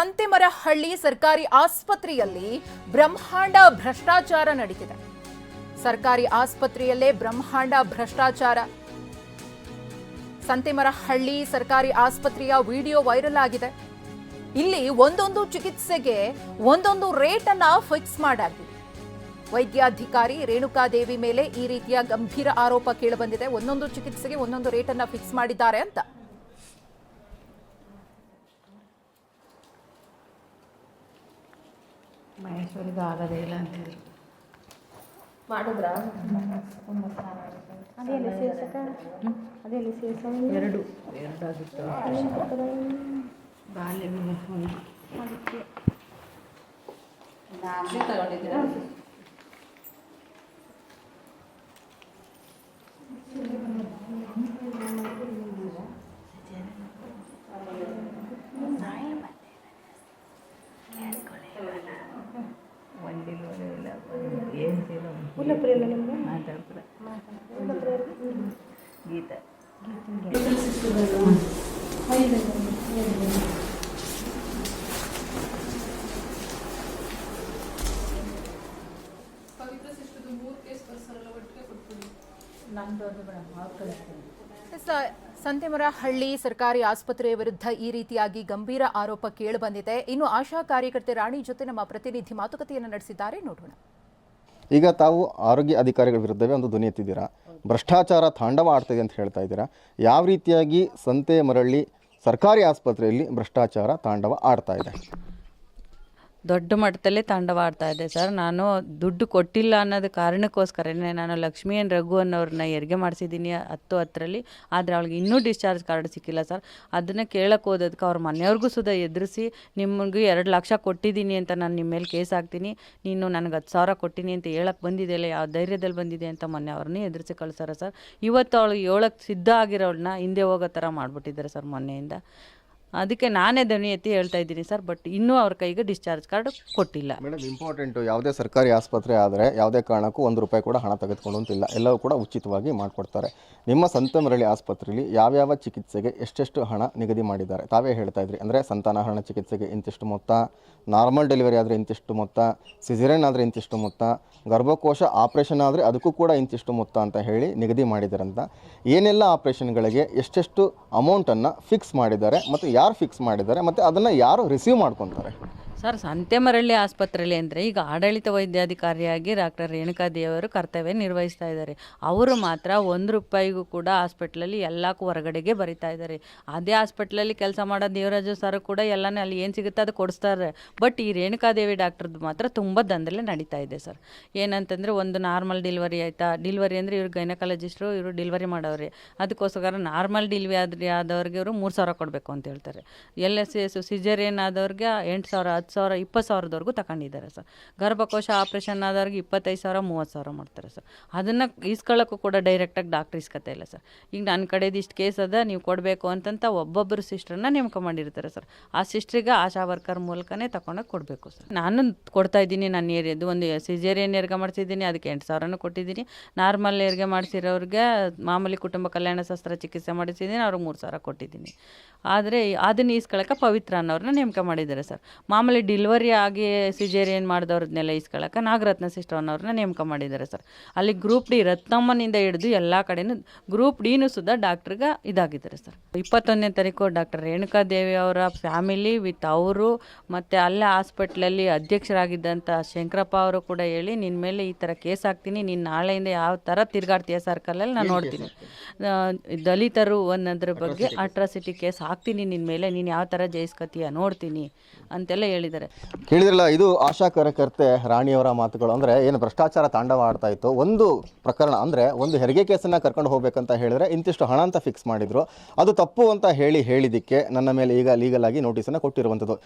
ಸಂತೆಮರಹಳ್ಳಿ ಸರ್ಕಾರಿ ಆಸ್ಪತ್ರೆಯಲ್ಲಿ ಬ್ರಹ್ಮಾಂಡ ಭ್ರಷ್ಟಾಚಾರ ನಡೀತಿದೆ. ಸರ್ಕಾರಿ ಆಸ್ಪತ್ರೆಯಲ್ಲೇ ಬ್ರಹ್ಮಾಂಡ ಭ್ರಷ್ಟಾಚಾರ. ಸಂತೆಮರಹಳ್ಳಿ ಸರ್ಕಾರಿ ಆಸ್ಪತ್ರೆಯ ವಿಡಿಯೋ ವೈರಲ್ ಆಗಿದೆ. ಇಲ್ಲಿ ಒಂದೊಂದು ಚಿಕಿತ್ಸೆಗೆ ಒಂದೊಂದು ರೇಟ್ ಅನ್ನ ಫಿಕ್ಸ್ ಮಾಡಾಗಿದೆ. ವೈದ್ಯಾಧಿಕಾರಿ ರೇಣುಕಾದೇವಿ ಮೇಲೆ ಈ ರೀತಿಯ ಗಂಭೀರ ಆರೋಪ ಕೇಳಿಬಂದಿದೆ. ಒಂದೊಂದು ಚಿಕಿತ್ಸೆಗೆ ಒಂದೊಂದು ರೇಟ್ ಅನ್ನ ಫಿಕ್ಸ್ ಮಾಡಿದ್ದಾರೆ ಅಂತ. ಮಹೇಶ್ವರಿಗೆ ಆಗೋದೇ ಇಲ್ಲ ಅಂತಿದ್ರು. ಮಾಡಿದ್ರಾ? ಅದೆಲ್ಲಿ ಸೇರ್ಸಕ ಅದೆಲ್ಲಿ ಸೇರ್ಸ ಎರಡು. ಎರಡಾಗಿತ್ತು. ಬಾಲ್ಯ ವಿವಾಹ ಒಂದು. ಒಂದಿಲ್ವೇ ಇಲ್ಲ ಏನು ಇಲ್ಲ ಹಳ್ಳಿ ಗೀತಾ. ಸಂತೆಮರಹಳ್ಳಿ ಸರ್ಕಾರಿ ಆಸ್ಪತ್ರೆಯ ವಿರುದ್ಧ ಈ ರೀತಿಯಾಗಿ ಗಂಭೀರ ಆರೋಪ ಕೇಳಿಬಂದಿದೆ ಇನ್ನು ಆಶಾ ಕಾರ್ಯಕರ್ತೆ ರಾಣಿ ಜೊತೆ ನಮ್ಮ ಪ್ರತಿನಿಧಿ ಮಾತುಕತೆಯನ್ನು ನಡೆಸಿದ್ದಾರೆ. ನೋಡೋಣ. ಈಗ ತಾವು ಆರೋಗ್ಯ ಅಧಿಕಾರಿಗಳ ವಿರುದ್ಧವೇ ಒಂದು ಧ್ವನಿ ಎತ್ತಿದ್ದೀರಾ? ಭ್ರಷ್ಟಾಚಾರ ತಾಂಡವ ಆಡ್ತಿದೆ ಅಂತ ಹೇಳ್ತಾ ಇದ್ದೀರಾ? ಯಾವ ರೀತಿಯಾಗಿ ಸಂತೆ ಮರಳಿ ಸರ್ಕಾರಿ ಆಸ್ಪತ್ರೆಯಲ್ಲಿ ಭ್ರಷ್ಟಾಚಾರ ತಾಂಡವ ಆಡ್ತಾ ಇದೆ? ದೊಡ್ಡ ಮಟ್ಟದಲ್ಲೇ ತಾಂಡವ ಆಡ್ತಾ ಇದೆ ಸರ್. ನಾನು ದುಡ್ಡು ಕೊಟ್ಟಿಲ್ಲ ಅನ್ನೋದು ಕಾರಣಕ್ಕೋಸ್ಕರನೇ ನಾನು ಲಕ್ಷ್ಮೀ ಎನ್ ರಘು ಅನ್ನೋರನ್ನ ಹೆರಿಗೆ ಮಾಡಿಸಿದ್ದೀನಿ ಹತ್ತು ಹತ್ತರಲ್ಲಿ. ಆದರೆ ಅವಳಿಗೆ ಇನ್ನೂ ಡಿಸ್ಚಾರ್ಜ್ ಕಾರ್ಡ್ ಸಿಕ್ಕಿಲ್ಲ ಸರ್. ಅದನ್ನು ಕೇಳಕ್ಕೆ ಹೋದದಕ್ಕೆ ಅವ್ರ ಮನೆಯವ್ರಿಗೂ ಸುದ ಎದುರಿಸಿ ನಿಮಗೆ ಎರಡು ಲಕ್ಷ ಕೊಟ್ಟಿದ್ದೀನಿ ಅಂತ ನಾನು ನಿಮ್ಮ ಮೇಲೆ ಕೇಸ್ ಹಾಕ್ತೀನಿ. ನೀನು ನನಗೆ ಹತ್ತು ಸಾವಿರ ಕೊಟ್ಟಿನಿ ಅಂತ ಹೇಳಕ್ಕೆ ಬಂದಿದೆಯಲ್ಲ, ಯಾವ ಧೈರ್ಯದಲ್ಲಿ ಬಂದಿದೆ ಅಂತ ಮೊನ್ನೆ ಅವ್ರನ್ನೇ ಎದುರಿಸಿ ಕಳಿಸಾರ ಸರ್. ಇವತ್ತು ಅವಳು ಹೇಳಕ್ಕೆ ಸಿದ್ಧ ಆಗಿರೋಳನ್ನ ಹಿಂದೆ ಹೋಗೋ ಥರ ಮಾಡಿಬಿಟ್ಟಿದ್ದಾರೆ ಸರ್ ಮೊನ್ನೆಯಿಂದ. ಅದಕ್ಕೆ ನಾನೇ ಧ್ವನಿ ಎತ್ತಿ ಹೇಳ್ತಾ ಇದ್ದೀನಿ ಸರ್ ಬಟ್ ಇನ್ನೂ ಅವ್ರ ಕೈಗೆ ಡಿಸ್ಚಾರ್ಜ್ ಕಾರ್ಡ್ ಕೊಟ್ಟಿಲ್ಲ. ಮೇಡಮ್ ಇಂಪಾರ್ಟೆಂಟು ಯಾವುದೇ ಸರ್ಕಾರಿ ಆಸ್ಪತ್ರೆ ಆದರೆ ಯಾವುದೇ ಕಾರಣಕ್ಕೂ ಒಂದು ರೂಪಾಯಿ ಕೂಡ ಹಣ ತೆಗೆದುಕೊಂಡು ಅಂತಿಲ್ಲ. ಎಲ್ಲವೂ ಕೂಡ ಉಚಿತವಾಗಿ ಮಾಡಿಕೊಡ್ತಾರೆ. ನಿಮ್ಮ ಸಂತಮರಳಿ ಆಸ್ಪತ್ರೆಯಲ್ಲಿ ಯಾವ್ಯಾವ ಚಿಕಿತ್ಸೆಗೆ ಎಷ್ಟೆಷ್ಟು ಹಣ ನಿಗದಿ ಮಾಡಿದ್ದಾರೆ? ತಾವೇ ಹೇಳ್ತಾ ಇದ್ರಿ, ಅಂದರೆ ಸಂತಾನಹರಣ ಚಿಕಿತ್ಸೆಗೆ ಇಂತಿಷ್ಟು ಮೊತ್ತ ನಾರ್ಮಲ್ ಡೆಲಿವರಿ ಆದರೆ ಇಂತಿಷ್ಟು ಮೊತ್ತ ಸಿಜರೇನ್ ಆದರೆ ಇಂತಿಷ್ಟು ಮೊತ್ತ, ಗರ್ಭಕೋಶ ಆಪ್ರೇಷನ್ ಆದರೆ ಅದಕ್ಕೂ ಕೂಡ ಇಂತಿಷ್ಟು ಮೊತ್ತ ಅಂತ ಹೇಳಿ ನಿಗದಿ ಮಾಡಿದಾರಂತ ಏನೆಲ್ಲ ಆಪ್ರೇಷನ್ಗಳಿಗೆ ಎಷ್ಟೆಷ್ಟು ಅಮೌಂಟನ್ನು ಫಿಕ್ಸ್ ಮಾಡಿದ್ದಾರೆ ಮತ್ತು ಯಾರು ಫಿಕ್ಸ್ ಮಾಡಿದ್ದಾರೆ ಮತ್ತು ಅದನ್ನು ಯಾರು ರಿಸೀವ್ ಮಾಡ್ಕೊತಾರೆ? ಸರ್, ಸಂತೆಮರಳ್ಳಿ ಆಸ್ಪತ್ರೆಯಲ್ಲಿ ಅಂದರೆ ಈಗ ಆಡಳಿತ ವೈದ್ಯಾಧಿಕಾರಿಯಾಗಿ ಡಾಕ್ಟರ್ ರೇಣುಕಾದೇವರು ಕರ್ತವ್ಯ ನಿರ್ವಹಿಸ್ತಾ ಇದ್ದಾರೆ. ಅವರು ಮಾತ್ರ ಒಂದು ರೂಪಾಯಿಗೂ ಕೂಡ ಹಾಸ್ಪಿಟ್ಲಲ್ಲಿ ಎಲ್ಲಕ್ಕೂ ಹೊರಗಡೆಗೆ ಬರಿತಾ ಇದ್ದಾರೆ. ಅದೇ ಹಾಸ್ಪಿಟ್ಲಲ್ಲಿ ಕೆಲಸ ಮಾಡೋ ದೇವರಾಜು ಸರ್ ಕೂಡ ಎಲ್ಲನೂ ಅಲ್ಲಿ ಏನು ಸಿಗುತ್ತೆ ಅದು ಕೊಡಿಸ್ತಾರೆ. ಬಟ್ ಈ ರೇಣುಕಾದೇವಿ ಡಾಕ್ಟ್ರದ್ದು ಮಾತ್ರ ತುಂಬ ದಂಧಲೆ ನಡೀತಾ ಇದೆ ಸರ್. ಏನಂತಂದರೆ ಒಂದು ನಾರ್ಮಲ್ ಡಿಲಿವರಿ ಆಯಿತಾ? ಡಿಲಿವರಿ ಅಂದರೆ ಇವರು ಗೈನಕಾಲಜಿಸ್ಟ್ರು, ಇವರು ಡಿಲಿವರಿ ಮಾಡೋರಿ ಅದಕ್ಕೋಸ್ಕರ ನಾರ್ಮಲ್ ಡಿಲಿವರಿ ಆದ್ರೆ ಆದವ್ರಿಗೆ ಇವರು ಮೂರು ಸಾವಿರ ಕೊಡಬೇಕು ಅಂತ ಹೇಳ್ತಾರೆ. ಎಲ್ ಎಸ್ ಎಸ್ ಸಿಜರಿಯನ್ ಆದವ್ರಿಗೆ ಎಂಟು ಸಾವಿರ ಸಾವಿರ, ಇಪ್ಪತ್ತು ಸಾವಿರದವರೆಗೂ ತಗೊಂಡಿದ್ದಾರೆ ಸರ್. ಗರ್ಭಕೋಶ ಆಪ್ರೇಷನ್ ಆದವ್ರಿಗೆ ಇಪ್ಪತ್ತೈದು ಸಾವಿರ, ಮೂವತ್ತು ಸಾವಿರ ಮಾಡ್ತಾರೆ ಸರ್. ಅದನ್ನು ಇಸ್ಕೊಳ್ಳೋಕ್ಕೂ ಕೂಡ ಡೈರೆಕ್ಟಾಗಿ ಡಾಕ್ಟ್ರ್ ಇಸ್ಕತ್ತೆ ಇಲ್ಲ ಸರ್. ಈಗ ನನ್ನ ಕಡೆದು ಇಷ್ಟು ಕೇಸ್ ಅದ, ನೀವು ಕೊಡಬೇಕು ಅಂತಂತ ಒಬ್ಬೊಬ್ಬರು ಸಿಸ್ಟ್ರನ್ನ ನೇಮಕ ಮಾಡಿರ್ತಾರೆ ಸರ್. ಆ ಸಿಸ್ಟ್ರಿಗೆ ಆಶಾ ವರ್ಕರ್ ಮೂಲಕನೇ ತಗೊಂಡೋಗಿ ಕೊಡಬೇಕು ಸರ್. ನಾನು ಕೊಡ್ತಾ ಇದ್ದೀನಿ ನನ್ನ ಏರಿಯಾದ್ದು ಒಂದು ಸಿಜೇರಿಯನ್ ಏರ್ಗೆ ಮಾಡಿಸಿದ್ದೀನಿ, ಅದಕ್ಕೆ ಎಂಟು ಸಾವಿರನೂ ಕೊಟ್ಟಿದ್ದೀನಿ. ನಾರ್ಮಲ್ ಏರ್ಗೆ ಮಾಡಿಸಿರೋರಿಗೆ ಮಾಮೂಲಿ ಕುಟುಂಬ ಕಲ್ಯಾಣ ಶಸ್ತ್ರ ಚಿಕಿತ್ಸೆ ಮಾಡಿಸಿದ್ದೀನಿ, ಅವ್ರಿಗೆ ಮೂರು ಸಾವಿರ ಕೊಟ್ಟಿದ್ದೀನಿ. ಆದರೆ ಅದನ್ನ ಈಸ್ಕೊಳಕ್ಕೆ ಪವಿತ್ರ ಅನ್ನೋರನ್ನ ನೇಮಕ ಮಾಡಿದ್ದಾರೆ ಸರ್. ಮಾಮೂಲಿ ಡಿಲಿವರಿ ಆಗಿ ಸಿಜೇರಿಯನ್ ಮಾಡಿದವ್ರನ್ನೆಲ್ಲ ಇಸ್ಕೊಳಕ್ಕೆ ನಾಗರತ್ನ ಸಿಸ್ಟರ್ ಅನ್ನೋರನ್ನ ನೇಮಕ ಮಾಡಿದ್ದಾರೆ ಸರ್ ಅಲ್ಲಿ ಗ್ರೂಪ್ ಡಿ ರತ್ನಮ್ಮನಿಂದ ಹಿಡಿದು ಎಲ್ಲ ಕಡೆನೂ ಗ್ರೂಪ್ ಡಿನೂ ಸುದ್ದ ಡಾಕ್ಟ್ರಿಗೆ ಇದಾಗಿದ್ದಾರೆ ಸರ್ ಇಪ್ಪತ್ತೊಂದನೇ ತಾರೀಕು ಡಾಕ್ಟರ್ ರೇಣುಕಾ ದೇವಿ ಅವರ ಫ್ಯಾಮಿಲಿ ವಿತ್ ಅವರು ಮತ್ತು ಅಲ್ಲೇ ಹಾಸ್ಪಿಟ್ಲಲ್ಲಿ ಅಧ್ಯಕ್ಷರಾಗಿದ್ದಂಥ ಶಂಕರಪ್ಪ ಅವರು ಕೂಡ ಹೇಳಿ ನಿನ್ನ ಮೇಲೆ ಈ ಥರ ಕೇಸ್ ಹಾಕ್ತೀನಿ ನೀನು ನಾಳೆಯಿಂದ ಯಾವ ಥರ ತಿರ್ಗಾಡ್ತೀಯ ಸರ್ಕಲಲ್ಲಿ ನಾನು ನೋಡ್ತೀನಿ. ದಲಿತರು ಅನ್ನೋದ್ರ ಬಗ್ಗೆ ಅಟ್ರಾಸಿಟಿ ಕೇಸ್ ಹಾಕ್ತೀನಿ ನಿನ್ನ ಮೇಲೆ ನೀನು ಯಾವ ಥರ ಜಯಿಸ್ಕೊತೀಯ ನೋಡ್ತೀನಿ ಅಂತೆಲ್ಲ ಹೇಳಿದ್ದಾರೆ. ಕೇಳಿದ್ರಲ್ಲ, ಇದು ಆಶಾ ಕಾರ್ಯಕರ್ತೆ ರಾಣಿಯವರ ಮಾತುಗಳು. ಅಂದರೆ ಏನು ಭ್ರಷ್ಟಾಚಾರ ತಾಂಡವ ಆಡ್ತಾ ಇತ್ತು. ಒಂದು ಪ್ರಕರಣ, ಅಂದರೆ ಒಂದು ಹೆರಿಗೆ ಕೇಸನ್ನ ಕರ್ಕೊಂಡು ಹೋಗ್ಬೇಕಂತ ಹೇಳಿದ್ರೆ ಇಂತಿಷ್ಟು ಹಣ ಅಂತ ಫಿಕ್ಸ್ ಮಾಡಿದ್ರು. ಅದು ತಪ್ಪು ಅಂತ ಹೇಳಿ ಹೇಳಿದ್ದಕ್ಕೆ ನನ್ನ ಮೇಲೆ ಈಗ ಲೀಗಲ್ ಆಗಿ ನೋಟಿಸನ್ನು ಕೊಟ್ಟಿರುವಂಥದ್ದು.